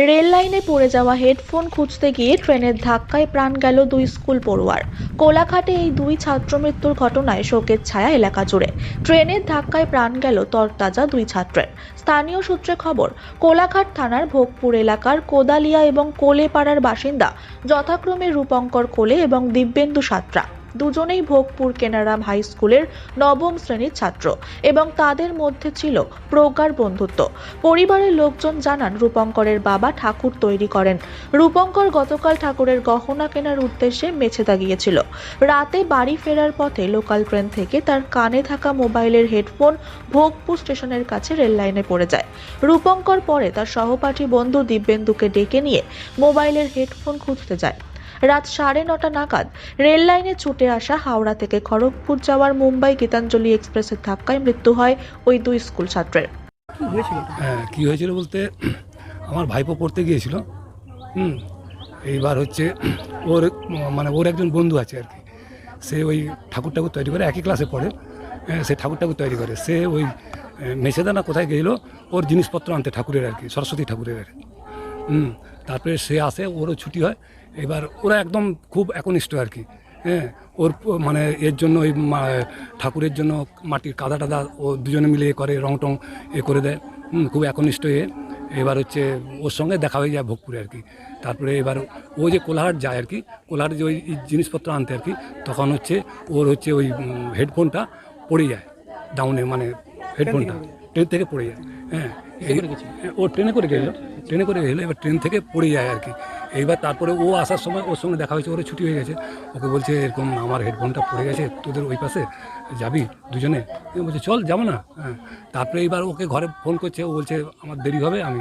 Rail লাইনে পড়ে যাওয়া হেডফোন খুঁজতে গিয়ে ট্রেনের ধাক্কায় প্রাণ গেল দুই স্কুল পড়ুয়ার। কোলাঘাটে এই দুই ছাত্র মৃত্যুর ঘটনায় শোকের ছায়া এলাকা জুড়ে। ট্রেনের ধাক্কায় প্রাণ গেল তরতাজা দুই ছাত্রের। স্থানীয় সূত্রে খবর, কোলাঘাট থানার ভোগপুর এলাকার কোদালিয়া এবং কোলেপাড়ার বাসিন্দা যথাক্রমে রূপঙ্কর কোলে এবং দিব্যেন্দু সাত্রা। দুজনেই ভোগপুর কেনারাম হাই স্কুলের নবম শ্রেণির ছাত্র এবং তাদের মধ্যে ছিল প্রজ্ঞার বন্ধুত্ব। পরিবারের লোকজন জানান, রূপঙ্করের বাবা ঠাকুর তৈরি করেন। রূপঙ্কর গতকাল ঠাকুরের গহনা কেনার উদ্দেশ্যে মেছেদা গিয়েছিল রাতে বাড়ি ফেরার পথে লোকাল ট্রেন থেকে তার কানে থাকা মোবাইলের হেডফোন ভোগপুর স্টেশনের কাছে রেল লাইনে পড়ে যায়। রূপঙ্কর পরে তার সহপাঠী বন্ধু দিব্যেন্দুকে ডেকে নিয়ে মোবাইলের হেডফোন খুঁজতে যায়। রাত সাড়ে নটা নাগাদ রেল লাইনে ছুটে আসা হাওড়া থেকে খড়গপুর যাওয়ার মুম্বাই গীতাঞ্জলি এক্সপ্রেসের ধাক্কায় মৃত্যু হয় ওই দুই স্কুল ছাত্রের। কি হয়েছিল? হ্যাঁ কী হয়েছিল বলতে আমার ভাইপো পড়তে গিয়েছিল। হুম এইবার হচ্ছে ওর মানে ওর একজন বন্ধু আছে আর কি। সে ওই ঠাকুর ঠাকুর তৈরি করে একই ক্লাসে পড়ে। হ্যাঁ, সে ঠাকুর ঠাকুর তৈরি করে। সে ওই মেছেদানা কোথায় গেছিল? ওর জিনিসপত্র আনতে ঠাকুরের আর কি সরস্বতী ঠাকুরের। আর কি হুম তারপরে সে আসে ওরও ছুটি হয়। এবার ওরা একদম খুব একনিষ্ঠ আর কি। হ্যাঁ ওর মানে এর জন্য ওই ঠাকুরের জন্য মাটির কাদা টাদা ও দুজনে মিলে এ করে রং টং এ করে দেয়। হুম, খুব একনিষ্ঠ এ। এবার হচ্ছে ওর সঙ্গে দেখা হয়ে যায় ভোগপুরে আর কি। তারপরে এবার ও যে কোলাহাট যায় আর কি কোলাহাট যে ওই জিনিসপত্র আনতে আর কি তখন হচ্ছে ওর হচ্ছে ওই হেডফোনটা পড়ে যায় ডাউনে মানে হেডফোনটা ট্রেন থেকে পড়ে যায়। হ্যাঁ ও ট্রেনে করে গেলো ট্রেনে করে গেলো এবার ট্রেন থেকে পড়ে যায় আর কি। এইবার তারপরে ও আসার সময় ওর সঙ্গে দেখা হয়েছে ওর ছুটি হয়ে গেছে। ওকে বলছে, এরকম আমার হেডফোনটা পড়ে গেছে, তোদের ওই পাশে যাবি দুজনে? বলছে, চল, যাব না। হ্যাঁ তারপরে এবার ওকে ঘরে ফোন করছে, ও বলছে, আমার দেরি হবে, আমি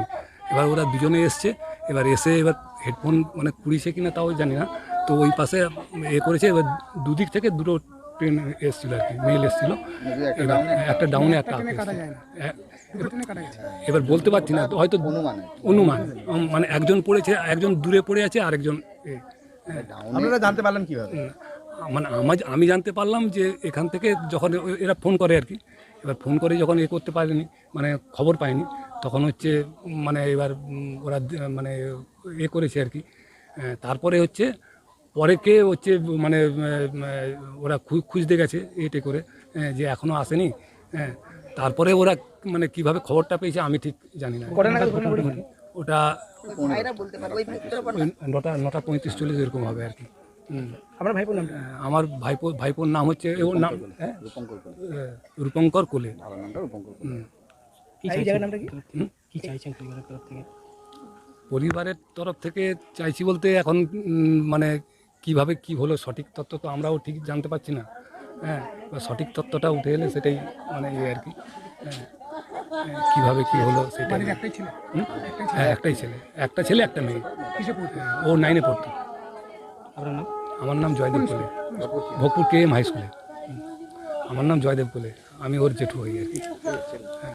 এবার ওরা দুজনে এসছে, এবার এসে এবার হেডফোন মানে কুড়িছে কিনা তাও জানি না। তো ওই পাশে এ করেছে, এবার দুদিক থেকে দুটো ট্রেন এসেছিল আর কি মেল এসেছিল। এবার একটা ডাউনে একটা এবার বলতে পারছি না তো হয়তো অনুমান অনুমান। মানে একজন পড়েছে একজন দূরে পড়ে আছে আরেকজন এ। আপনারা জানতে পারলেন কীভাবে? মানে আমার আমি জানতে পারলাম যে এখান থেকে যখন এরা ফোন করে আর কি। এবার ফোন করে যখন এ করতে পারেনি মানে খবর পায়নি তখন হচ্ছে মানে এবার ওরা মানে এ করেছে আর কি। তারপরে হচ্ছে পরে কে হচ্ছে মানে ওরা খু- খুঁজতে গেছে এটে করে আহ, যে এখনও আসেনি হ্যাঁ তারপরে ওরা মানে কীভাবে খবরটা পেয়েছে আমি ঠিক জানি না? ওটা নটা নটা পঁয়ত্রিশ চল্লিশ এরকম হবে আর কি। হুম। আপনার ভাইপোর নামটা আমার ভাইপো ভাইপোর নাম হচ্ছে ওর নাম হ্যাঁ? রূপঙ্কর কোলে। পরিবারের তরফ থেকে? চাইছি বলতে এখন মানে কীভাবে কি হলো সঠিক তথ্য তো আমরাও ঠিক জানতে পারছি না। হ্যাঁ সঠিক তথ্যটা উঠে এলে সেটাই মানে ইয়ে আর কি। হ্যাঁ হ্যাঁ, কীভাবে কি হলো সেটাই। বাড়ির একটাই ছিল? হুম? হ্যাঁ একটাই ছেলে। একটা ছেলে একটা মেয়ে। হ্যাঁ, ও নাইনে পড়তো। আপনার নাম? আমার নাম জয়দেব কোলে। ভোগপুর কে? এম হাই স্কুলে। আমার নাম জয়দেব কোলে। আমি ওর জেঠু হই আর কি।